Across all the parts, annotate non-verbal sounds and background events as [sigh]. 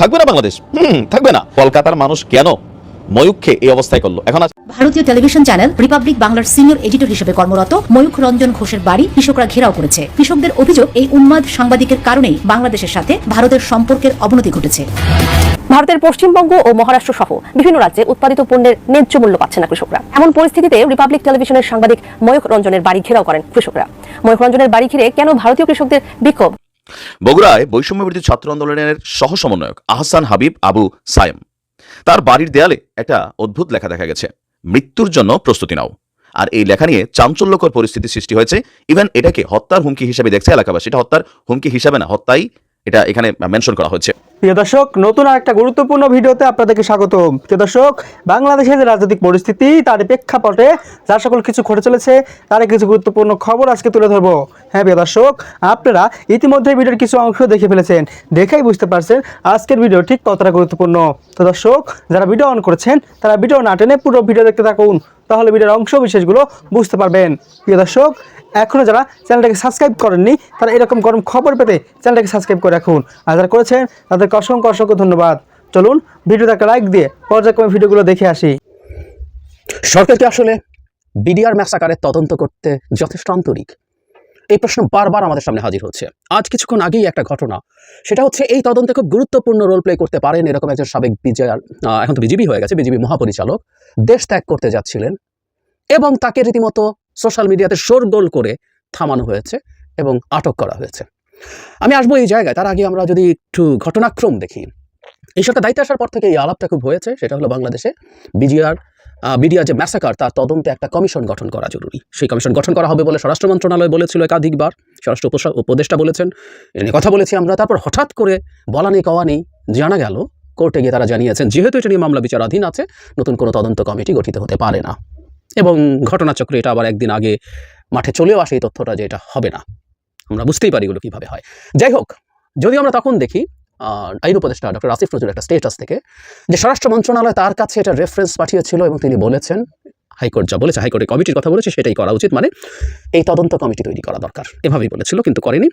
থাকবে না বাংলাদেশ? হুম থাকবে না। কলকাতার মানুষ কেন ময়ূখকে এই অবস্থায় করল? এখন ভারতীয় টেলিভিশন চ্যানেল রিপাবলিক বাংলার সিনিয়র এডিটর হিসেবে কর্মরত ময়ূখ রঞ্জন ঘোষের বাড়ি কৃষকরা ঘেরাও করেছে। কৃষকদের অভিযোগ এই উন্মাদ সাংবাদিকের কারণেই বাংলাদেশের সাথে ভারতের সম্পর্কের অবনতি ঘটেছে। ভারতের পশ্চিমবঙ্গ ও মহারাষ্ট্র সহ বিভিন্ন রাজ্যে উৎপাদিত পণ্যের ন্যায্য মূল্য পাচ্ছে না কৃষকরা। এমন পরিস্থিতিতে রিপাবলিক টেলিভিশনের সাংবাদিক ময়ূখ রঞ্জনের বাড়ি ঘেরাও করেন কৃষকরা। ময়ূখ রঞ্জনের বাড়ি ঘিরে কেন ভারতীয় কৃষকদের বিক্ষোভ? বগুড়ায় বৈষম্য বিরোধী ছাত্র আন্দোলনের সহ সমন্বয়ক আহসান হাবিব আবু সায়েম। তার বাড়ির দেয়ালে একটা অদ্ভুত লেখা দেখা গেছে, মৃত্যুর জন্য প্রস্তুতি নাও। আর এই লেখা নিয়ে চাঞ্চল্যকর পরিস্থিতি সৃষ্টি হয়েছে। ইভেন এটাকে হত্যার হুমকি হিসেবে দেখছে এলাকাবাসী। এটা হত্যার হুমকি হিসাবে না, হত্যাই এটা এখানে মেনশন করা হচ্ছে প্রিয় দর্শক, নতুন আর একটা গুরুত্বপূর্ণ ভিডিওতে আপনাদেরকে স্বাগত প্রিয় দর্শক, বাংলাদেশের যে রাজনৈতিক পরিস্থিতি, তার প্রেক্ষাপটে যা সকল কিছু ঘটে চলেছে, তার কিছু গুরুত্বপূর্ণ খবর আজকে তুলে ধরবো। হ্যাঁ প্রিয় দর্শক, আপনারা ইতিমধ্যে ভিডিওর কিছু অংশ দেখে ফেলেছেন। দেখেই বুঝতে পারছেন, আজকের ভিডিও ঠিক কতটা গুরুত্বপূর্ণ। তো দর্শক, যারা ভিডিও অন করেছেন, তারা ভিডিও না টেনে পুরো ভিডিও দেখতে থাকুন। তাহলে ভিডিওর অংশ বিশেষগুলো বুঝতে পারবেন। প্রিয় দর্শক এখনও যারা চ্যানেলটাকে সাবস্ক্রাইব করেননি, তারা এরকম গরম খবর পেতে চ্যানেলটাকে সাবস্ক্রাইব করে রাখুন। আর যারা করেছেন, তাদেরকে অসংখ্য অসংখ্য ধন্যবাদ। চলুন ভিডিওতে একটা লাইক দিয়ে পর্যায়ক্রমে ভিডিওগুলো দেখে আসি। সরকারকে আসলে বিডিআর ম্যাসাকারের তদন্ত করতে যথেষ্ট আন্তরিক। এই প্রশ্ন বারবার আমাদের সামনে হাজির হচ্ছে। আজ কিছুক্ষণ আগেই একটা ঘটনা। সেটা হচ্ছে এই তদন্তে খুব গুরুত্বপূর্ণ রোল প্লে করতে পারেন এরকম একজন সাবেক বিজয়ার এখন তো বিজিবি হয়ে গেছে, বিজিবি মহাপরিচালক। দেশ ত্যাগ করতে যাচ্ছিলেন এবং তাকে রীতিমতো সোশ্যাল মিডিয়াতে শোরগোল করে থামানো হয়েছে এবং আটক করা হয়েছে। আমি আসব এই জায়গায়, তার আগে আমরা যদি একটু ঘটনাক্রম দেখি। এই সরকার দায়িত্বে আসার পর থেকে এই আলাপটা খুব হয়েছে, সেটা হলো বাংলাদেশে বিজিআর বিডিআর যে ম্যাসাকার তার তদন্তে একটা কমিশন গঠন করা জরুরি। সেই কমিশন গঠন করা হবে বলে স্বরাষ্ট্র মন্ত্রণালয় বলেছিল একাধিকবার। স্বরাষ্ট্র উপদেষ্টা বলেছেন, এ নিয়ে কথা বলেছি আমরা। তারপর হঠাৎ করে বলা নেই, কওয়া নেই, জানা গেল, কোর্টে গিয়ে তারা জানিয়েছেন, যেহেতু এটা নিয়ে মামলা বিচারাধীন আছে, নতুন কোনো তদন্ত কমিটি গঠিত হতে পারে না। এবং ঘটনাচক্রে এটা আবার একদিন আগে মাঠে চলেও আসে এই তথ্যটা যে এটা হবে না। আমরা বুঝতেই পারি এগুলো কীভাবে হয়। যাই হোক, যদি আমরা তখন দেখি আইন উপদেষ্টা ডক্টর আসিফ নজরুল একটা স্টেটাস থেকে যে স্বরাষ্ট্র মন্ত্রণালয় তার কাছে এটা রেফারেন্স পাঠিয়েছিল এবং তিনি বলেছেন, হাইকোর্ট যা বলেছে হাইকোর্টের কমিটির কথা বলেছে, সেটাই করা উচিত। মানে এই তদন্ত কমিটি তৈরি করা দরকার। এভাবেই বলেছিল, কিন্তু করেনি।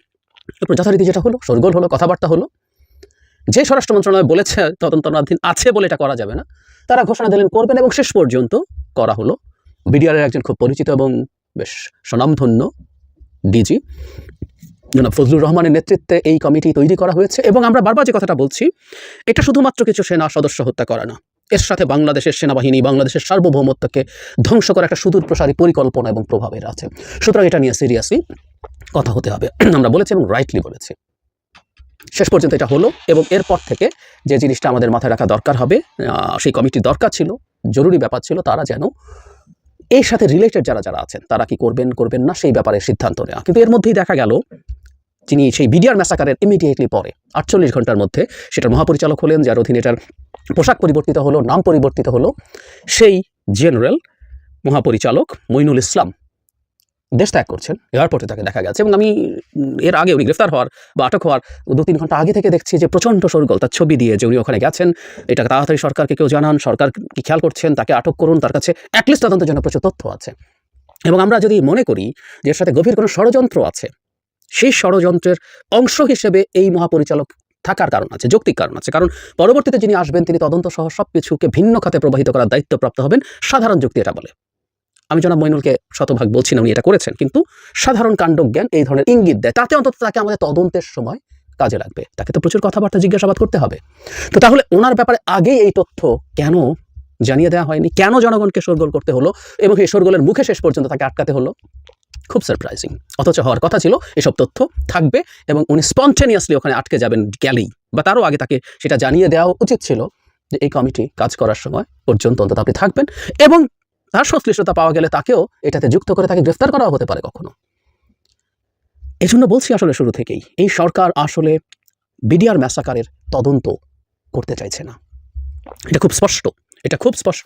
এরপর যথারীতি যেটা হলো সরগোল হলো, কথাবার্তা হলো। যে স্বরাষ্ট্র মন্ত্রণালয় বলেছে, তদন্তনাধীন আছে বলে এটা করা যাবে না। তারা ঘোষণা দিলেন, করবেন এবং শেষ পর্যন্ত করা হলো। বিডিআরের একজন খুব পরিচিত এবং বেশ স্বনামধন্য ডিজি জনাব ফজলুর রহমানের নেতৃত্বে এই কমিটি তৈরি করা হয়েছে এবং আমরা বারবার যে কথাটা বলছি, এটা শুধুমাত্র কিছু সেনা সদস্য হত্যা করা না। এর সাথে বাংলাদেশের সেনাবাহিনী, বাংলাদেশের সার্বভৌমত্বকে ধ্বংস করা একটা সুদূর প্রসারী পরিকল্পনা এবং প্রভাবের আছে। সুতরাং এটা নিয়ে সিরিয়াসলি কথা হতে হবে। [clears throat] আমরা বলেছি এবং রাইটলি বলেছি। শেষ পর্যন্ত এটা হলো এবং এরপর থেকে যে জিনিসটা আমাদের মাথায় রাখা দরকার হবে সেই কমিটির দরকার ছিল, জরুরি ব্যাপার ছিল তারা যেন এর সাথে রিলেটেড যারা যারা আছেন, তারা কি করবেন করবেন না, সেই ব্যাপারে সিদ্ধান্ত নেওয়া। কিন্তু এর মধ্যেই দেখা গেল যিনি সেই বিডিআর ম্যাসাকারের ইমিডিয়েটলি পরে, আটচল্লিশ ঘণ্টার মধ্যে সেটার মহাপরিচালক হলেন, যার অধীনে এটার পোশাক পরিবর্তিত হলো, নাম পরিবর্তিত হলো সেই জেনারেল মহাপরিচালক মইনুল ইসলাম। দেশ ত্যাগ করছেন, এয়ারপোর্টে তাকে দেখা গেছে। এবং আমি এর আগে উনি গ্রেফতার হওয়ার বা আটক হওয়ার দু তিন ঘণ্টা আগে থেকে দেখছি যে প্রচণ্ড সরগোল তার ছবি দিয়ে যে উনি ওখানে গেছেন। এটা তাড়াতাড়ি সরকারকে কেউ জানান, সরকার কি খেয়াল করছেন, তাকে আটক করুন, তার কাছে অ্যাটলিস্ট তদন্তের জন্য প্রচুর তথ্য আছে। এবং আমরা যদি মনে করি যে এর সাথে গভীর কোনো ষড়যন্ত্র আছে সেই ষড়যন্ত্রের অংশ হিসেবে এই মহাপরিচালক থাকার কারণ আছে, যৌক্তিক কারণ আছে। কারণ পরবর্তীতে যিনি আসবেন, তিনি তদন্ত সহ সব কিছুকে ভিন্ন খাতে প্রবাহিত করার দায়িত্বপ্রাপ্ত হবেন সাধারণ যুক্তি এটা বলে। আমি জনাব মইনুলকে শতভাগ বলছি না উনি এটা করেছেন, কিন্তু সাধারণ কাণ্ডজ্ঞান এই ধরনের ইঙ্গিত দেয়। তাতে অন্তত তাকে আমাদের তদন্তের সময় কাজে লাগবে। তাকে তো প্রচুর কথাবার্তা জিজ্ঞাসাবাদ করতে হবে। তো তাহলে ওনার ব্যাপারে আগেই এই তথ্য কেন জানিয়ে দেওয়া হয়নি? কেন জনগণকে শোরগোল করতে হলো? এবং এই শোরগোলের মুখে শেষ পর্যন্ত তাকে আটকাতে হলো? খুব সারপ্রাইজিং অথচ হওয়ার কথা ছিল, এসব তথ্য থাকবে এবং উনি স্পন্টেনিয়াসলি ওখানে আটকে যাবেন গেলেই। বা তারও আগে তাকে সেটা জানিয়ে দেওয়া উচিত ছিল যে এই কমিটি কাজ করার সময় পর্যন্ত অন্তত আপনি থাকবেন এবং তার সংশ্লিষ্টতা পাওয়া গেলে তাকেও এটাতে যুক্ত করে তাকে গ্রেফতার করাও হতে পারে কখনো। এই জন্য বলছি আসলে শুরু থেকেই, এই সরকার আসলে বিডিআর ম্যাসাকারের তদন্ত করতে চাইছে না। এটা খুব স্পষ্ট, এটা খুব স্পষ্ট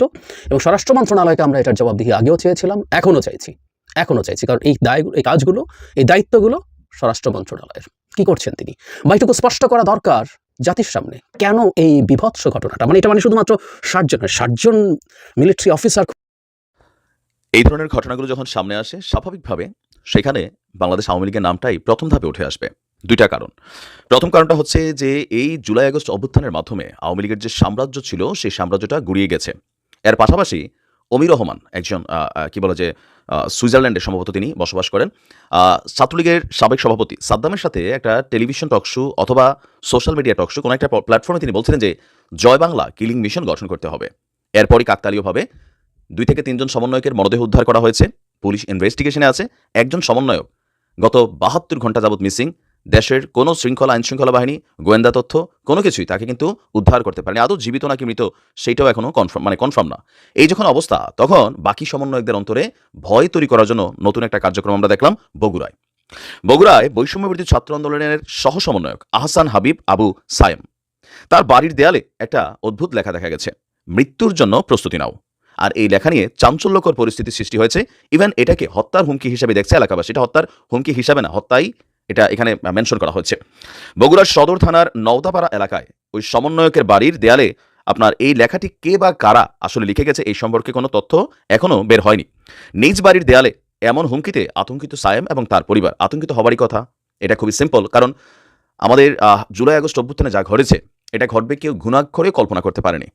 এবং স্বরাষ্ট্র মন্ত্রণালয়কে আমরা এটার জবাবদিহি আগেও চেয়েছিলাম, এখনও চাইছি। এখনও চাইছি। কারণ এই দায়, এই কাজগুলো, এই দায়িত্বগুলো স্বরাষ্ট্র মন্ত্রণালয়ের। কি করছেন তিনি? বা এটুকু স্পষ্ট করা দরকার জাতির সামনে। কেন এই বিভৎস ঘটনাটা? মানে এটা মানে শুধুমাত্র ষাটজন ষাটজন মিলিটারি অফিসার এই ধরনের ঘটনাগুলো যখন সামনে আসে, স্বাভাবিকভাবে সেখানে বাংলাদেশ আওয়ামী লীগের নামটাই প্রথম ধাপে উঠে আসবে। দুইটা কারণ। প্রথম কারণটা হচ্ছে যে এই জুলাই আগস্ট অভ্যুত্থানের মাধ্যমে আওয়ামী লীগের যে সাম্রাজ্য ছিল, সেই সাম্রাজ্যটা গুড়িয়ে গেছে। এর পাশাপাশি অমির রহমান একজন কি বলে যে সুইজারল্যান্ডে সম্ভবত তিনি বসবাস করেন। ছাত্রলীগের সাবেক সভাপতি সাদ্দামের সাথে একটা টেলিভিশন টকশো অথবা সোশ্যাল মিডিয়া টকশো কোনো একটা প্ল্যাটফর্মে তিনি বলছিলেন যে, জয় বাংলা, কিলিং মিশন গঠন করতে হবে। এরপরই কাকতালীয়ভাবে দুই থেকে তিনজন সমন্বয়কের মরদেহ উদ্ধার করা হয়েছে। পুলিশ ইনভেস্টিগেশনে আছে। একজন সমন্বয়ক গত বাহাত্তর ঘণ্টা যাবৎ মিসিং। দেশের কোনো শৃঙ্খলা আইন শৃঙ্খলা বাহিনী, গোয়েন্দা তথ্য, কোনো কিছুই তাকে কিন্তু উদ্ধার করতে পারেনি। আদৌ জীবিত নাকি মৃত, সেইটাও এখনও কনফার্ম মানে কনফার্ম না। এই যখন অবস্থা, তখন বাকি সমন্বয়কদের অন্তরে ভয় তৈরি করার জন্য নতুন একটা কার্যক্রম আমরা দেখলাম বগুড়ায়। বগুড়ায় বৈষম্যবিরোধী ছাত্র আন্দোলনের সহ সমন্বয়ক আহসান হাবিব আবু সায়েম। তার বাড়ির দেয়ালে একটা অদ্ভুত লেখা দেখা গেছে, মৃত্যুর জন্য প্রস্তুতি নাও। আর এই লেখা নিয়ে চাঞ্চল্যকর পরিস্থিতি সৃষ্টি হয়েছে। ইভেন এটাকে হত্যার হুমকি হিসেবে দেখছে এলাকাবাসী। এটা হত্যার হুমকি হিসাবে না, হত্যাই এটা এখানে মেনশন করা হয়েছে। বগুড়ার সদর থানার নওদাপাড়া এলাকায় ওই সমন্বয়কের বাড়ির দেয়ালে আপনার এই লেখাটি কে বা কারা আসলে লিখে গেছে এই সম্পর্কে কোনো তথ্য এখনও বের হয়নি। নিজ বাড়ির দেয়ালে এমন হুমকিতে আতঙ্কিত সায়েম এবং তার পরিবার আতঙ্কিত হবারই কথা। এটা খুবই সিম্পল কারণ আমাদের জুলাই আগস্ট অভ্যুত্থানে যা ঘটেছে, এটা ঘটবে কেউ ঘুণাক্ষরে কল্পনা করতে পারেনি।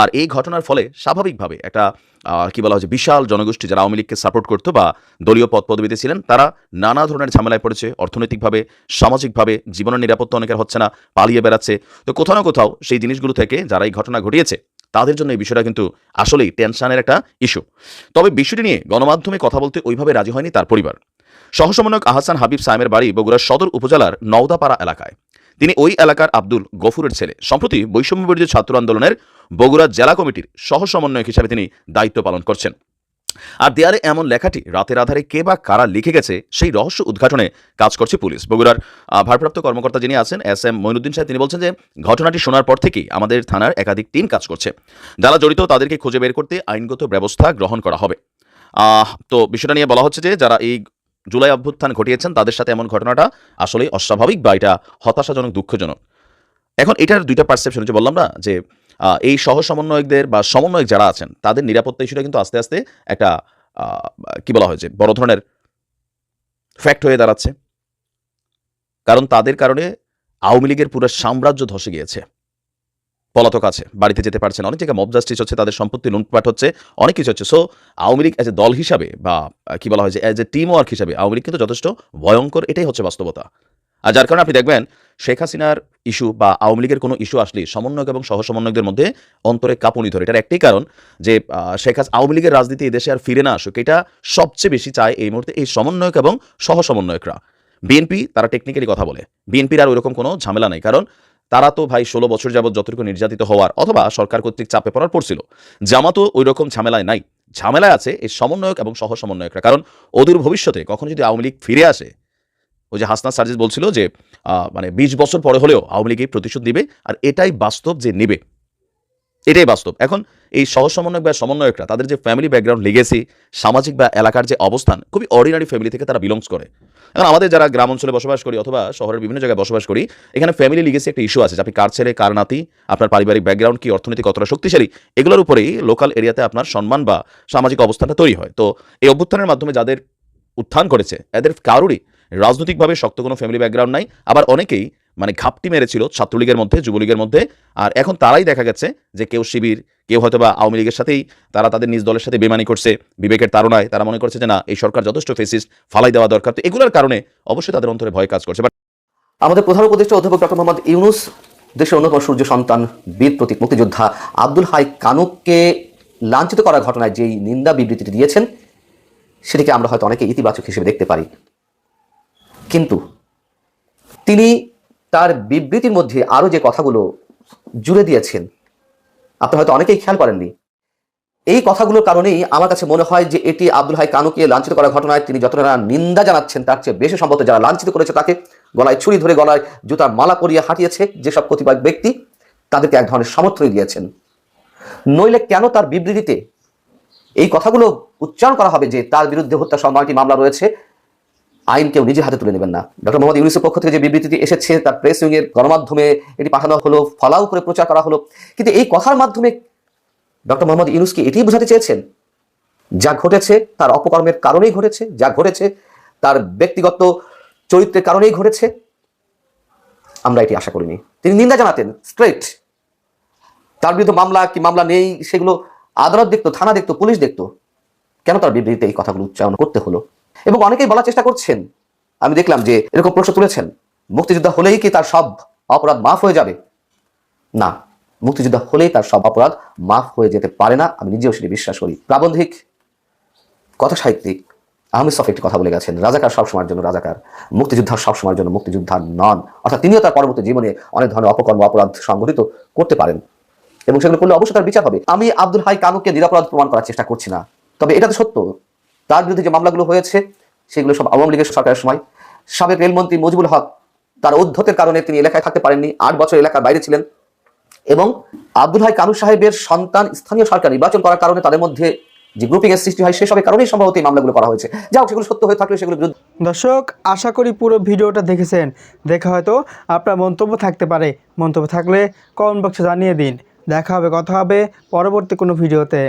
আর এই ঘটনার ফলে স্বাভাবিকভাবে একটা কি বলা হচ্ছে, বিশাল জনগোষ্ঠী যারা আওয়ামী লীগকে সাপোর্ট করতো বা দলীয় পদ পদবিতে ছিলেন, তারা নানা ধরনের ঝামেলায় পড়েছে, অর্থনৈতিকভাবে, সামাজিকভাবে, জীবনের নিরাপত্তা অনেকের হচ্ছে না, পালিয়ে বেড়াচ্ছে। তো কোথাও না কোথাও সেই জিনিসগুলো থেকে যারা এই ঘটনা ঘটিয়েছে, তাদের জন্য এই বিষয়টা কিন্তু আসলেই টেনশনের একটা ইস্যু তবে বিষয়টি নিয়ে গণমাধ্যমে কথা বলতে ওইভাবে রাজি হয়নি তার পরিবার। সহসমন্বয়ক আহসান হাবিব সাইমের বাড়ি বগুড়ার সদর উপজেলার নওদাপাড়া এলাকায়। তিনি ওই এলাকার আব্দুল গফুরের ছেলে। সম্প্রতি বৈষম্য বিরোধী ছাত্র আন্দোলনের বগুড়া জেলা কমিটির সহ সমন্বয়ক হিসাবে তিনি দায়িত্ব পালন করছেন। আর দেয়ালে এমন লেখাটি রাতের আধারে কে বা কারা লিখে গেছে, সেই রহস্য উদ্ঘাটনে কাজ করছে পুলিশ। বগুড়ার ভারপ্রাপ্ত কর্মকর্তা যিনি আছেন, এস এম মইনুদ্দিন সাহেব, তিনি বলছেন যে, ঘটনাটি শোনার পর থেকেই আমাদের থানার একাধিক টিম কাজ করছে। যারা জড়িত তাদেরকে খুঁজে বের করতে আইনগত ব্যবস্থা গ্রহণ করা হবে। তো বিষয়টা নিয়ে বলা হচ্ছে যে, যারা এই জুলাই অভ্যুত্থান ঘটিয়েছেন, তাদের সাথে এমন ঘটনাটা আসলে অস্বাভাবিক বা এটা হতাশাজনক, দুঃখজনক। এখন এটার দুইটা পারসেপশন যে বললাম না যে এই সহ সমন্বয়কদের বা সমন্বয়ক যারা আছেন, তাদের নিরাপত্তা ইস্যুটা কিন্তু আস্তে আস্তে একটা কি বলা হয়েছে বড় ধরনের ফ্যাক্ট হয়ে দাঁড়াচ্ছে। কারণ তাদের কারণে আওয়ামী লীগের পুরো সাম্রাজ্য ধসে গিয়েছে। পলাতক আছে, বাড়িতে যেতে পারছে না। অনেক জায়গায় মব জাস্টিস হচ্ছে, তাদের সম্পত্তি লুটপাট হচ্ছে, অনেক কিছু হচ্ছে। So Awami League as a দল হিসাবে বা কি বলা হয় যে এজ এ টিম ওয়ার্ক হিসাবে আওয়ামী লীগ কিন্তু যথেষ্ট ভয়ঙ্কর, এটাই হচ্ছে বাস্তবতা। আর যার কারণে আপনি দেখবেন, শেখ হাসিনার ইস্যু বা আওয়ামী লীগের কোনো ইস্যু আসলে সমন্বয়ক এবং সহ সমন্বয়কদের মধ্যে অন্তরে কাঁপুনি ধরে। এটার একটাই কারণ যে শেখ হাস আওয়ামী লীগের রাজনীতি এদেশে আর ফিরে না আসুক, এটা সবচেয়ে বেশি চায় এই মুহূর্তে এই সমন্বয়ক এবং সহ সমন্বয়করা বিএনপি তারা টেকনিক্যালি কথা বলে। বিএনপির আর ওইরকম কোনো ঝামেলা নাই। কারণ তারা তো ভাই ষোলো বছর যাবৎ যতটুকু নির্যাতিত হওয়ার অথবা সরকার কর্তৃক চাপে পড়ার পড়ছিল জামাতও ওই রকম ঝামেলায় নাই। ঝামেলায় আছে এই সমন্বয়ক এবং সহ সমন্বয়করা কারণ অদূর ভবিষ্যতে কখন যদি আওয়ামী লীগ ফিরে আসে, ওই যে হাসনাত সার্জিস বলছিল যে মানে বিশ বছর পরে হলেও আওয়ামী লীগ এই প্রতিশোধ নিবে আর এটাই বাস্তব যে নেবে। এটাই বাস্তব। এখন এই সহ সমন্বয়ক বা সমন্বয়করা, তাদের যে ফ্যামিলি ব্যাকগ্রাউন্ড লিগেসি সামাজিক বা এলাকার যে অবস্থান, খুবই অর্ডিনারি ফ্যামিলি থেকে তারা বিলংস করে। এখন আমাদের যারা গ্রাম অঞ্চলে বসবাস করি অথবা শহরের বিভিন্ন জায়গায় বসবাস করি, এখানে ফ্যামিলি লিগেসি একটা ইস্যু আছে যে আপনি কার ছেলে, কার নাতি, আপনার পারিবারিক ব্যাকগ্রাউন্ড কি অর্থনীতি কতটা শক্তিশালী, এগুলোর উপরেই লোকাল এরিয়াতে আপনার সম্মান বা সামাজিক অবস্থানটা তৈরি হয়। তো এই অভ্যুত্থানের মাধ্যমে যাদের উত্থান করেছে, এদের কারোরই রাজনৈতিকভাবে শক্ত কোনো ফ্যামিলি ব্যাকগ্রাউন্ড নাই। আবার অনেকেই মানে ঘাপটি মেরেছিল ছাত্রলীগের মধ্যে, যুবলীগের মধ্যে। আর এখন তারাই দেখা গেছে যে কেউ শিবির, কেউ হয়তো বা আওয়ামী লীগের সাথেই তারা তাদের নিজ দলের সাথে বেমানি করছে, বিবেকের তাড়নায় তারা মনে করছে যে না, এই সরকার যথেষ্ট ফেসিস ফালাই দেওয়া দরকার। তো এগুলোর কারণে অবশ্যই তাদের অন্তরে ভয় কাজ করছে। আমাদের প্রধান উপদেষ্টা অধ্যাপক ডক্টর মোহাম্মদ ইউনুস, দেশের অন্যতম সূর্য সন্তান, বীর প্রতীক, মুক্তিযোদ্ধা আব্দুল হাই কানুককে লাঞ্ছিত করার ঘটনায় যেই নিন্দা বিবৃতিটি দিয়েছেন, সেটিকে আমরা হয়তো অনেকে ইতিবাচক হিসেবে দেখতে পারি। কিন্তু তিনি তার বিবৃতির মধ্যে আরও যে কথাগুলো জুড়ে দিয়েছেন, আপনি হয়তো অনেকেই খেয়াল করেননি। এই কথাগুলোর কারণেই আমার কাছে মনে হয় যে এটি আব্দুল হাই কানুকে লাঞ্ছিত করার ঘটনায় তিনি যতটা নিন্দা জানাচ্ছেন, তার চেয়ে বেশি সম্ভবত যারা লাঞ্ছিত করেছে তাকে গলায় ছুরি ধরে গলায় জুতার মালা পরিয়ে হাঁটিয়েছে যেসব প্রতিবাদ ব্যক্তি, তাদেরকে এক ধরনের সমর্থন দিয়েছেন। নইলে কেন তার বিবৃতিতে এই কথাগুলো উচ্চারণ করা হবে যে তার বিরুদ্ধে হত্যা সম্মানটি মামলা রয়েছে? আইন কেউ নিজের হাতে তুলে নেবেন না। ডক্টর মোহাম্মদ ইউনুসের পক্ষ থেকে যে বিবৃতিটি এসেছে, তার প্রেস উইং এর গণমাধ্যমে এটি পাঠানো হলো, ফলাও করে প্রচার করা হলো। কিন্তু এই কথার মাধ্যমে ডক্টর মোহাম্মদ ইউনুস কি এটিই বোঝাতে চেয়েছেন? যা ঘটেছে তার অপকর্মের কারণেই ঘটেছে, যা ঘটেছে তার ব্যক্তিগত চরিত্রের কারণেই ঘটেছে। আমরা এটি আশা করিনি। তিনি নিন্দা জানাতেন স্ট্রেট তার বিরুদ্ধে মামলা কি মামলা নেই, সেগুলো আদালত দেখতো, থানা দেখতো, পুলিশ দেখতো। কেন তার বিবৃতিতে এই কথাগুলো উচ্চারণ করতে হলো? এবং অনেকেই বলার চেষ্টা করছেন। আমি দেখলাম যে এরকম প্রশ্ন তুলেছেন। মুক্তিযোদ্ধা হলেই কি তার সব অপরাধ মাফ হয়ে যাবে? না, মুক্তিযোদ্ধা হলেই তার সব অপরাধ মাফ হয়ে যেতে পারে না। আমি নিজেও সেটি বিশ্বাস করি। প্রাবন্ধিক, কথা সাহিত্যিক আহমেদ সফ একটি কথা বলে গেছেন, রাজাকার সবসময়ের জন্য রাজাকার, মুক্তিযোদ্ধা সবসময়ের জন্য মুক্তিযোদ্ধা নন। অর্থাৎ তিনিও তার পরবর্তী জীবনে অনেক ধরনের অপকর্ম, অপরাধ সংঘটিত করতে পারেন। এবং সেগুলো করলে অবশ্যই তার বিচার হবে। আমি আব্দুল হাই কানুকে নিরাপরাধ প্রমাণ করার চেষ্টা করছি না। তবে এটা তো সত্য। তার বিরুদ্ধে যে মামলাগুলো হয়েছে, সেগুলো সব আওয়ামী লীগের সরকারের সময়। সাবেক রেলমন্ত্রী মুজিবুল হক তার অধ্যতের কারণে তিনি এলাকায় থাকতে পারেননি, আট বছর এলাকার বাইরে ছিলেন এবং আব্দুল হাই কানু সাহেবের সন্তান স্থানীয় সরকার নির্বাচন করার কারণে তাদের মধ্যে যে গ্রুপিং এর সৃষ্টি হয় সেসবের কারণেই সম্ভবত এই মামলাগুলো করা হয়েছে। যা সেগুলো সত্য হয়ে থাকলে সেগুলো বিরুদ্ধে দর্শক, আশা করি পুরো ভিডিওটা দেখেছেন। দেখে হয়তো আপনার মন্তব্য থাকতে পারে। মন্তব্য থাকলে কমেন্ট বক্সে জানিয়ে দিন। দেখা হবে, কথা হবে পরবর্তী কোনো ভিডিওতে।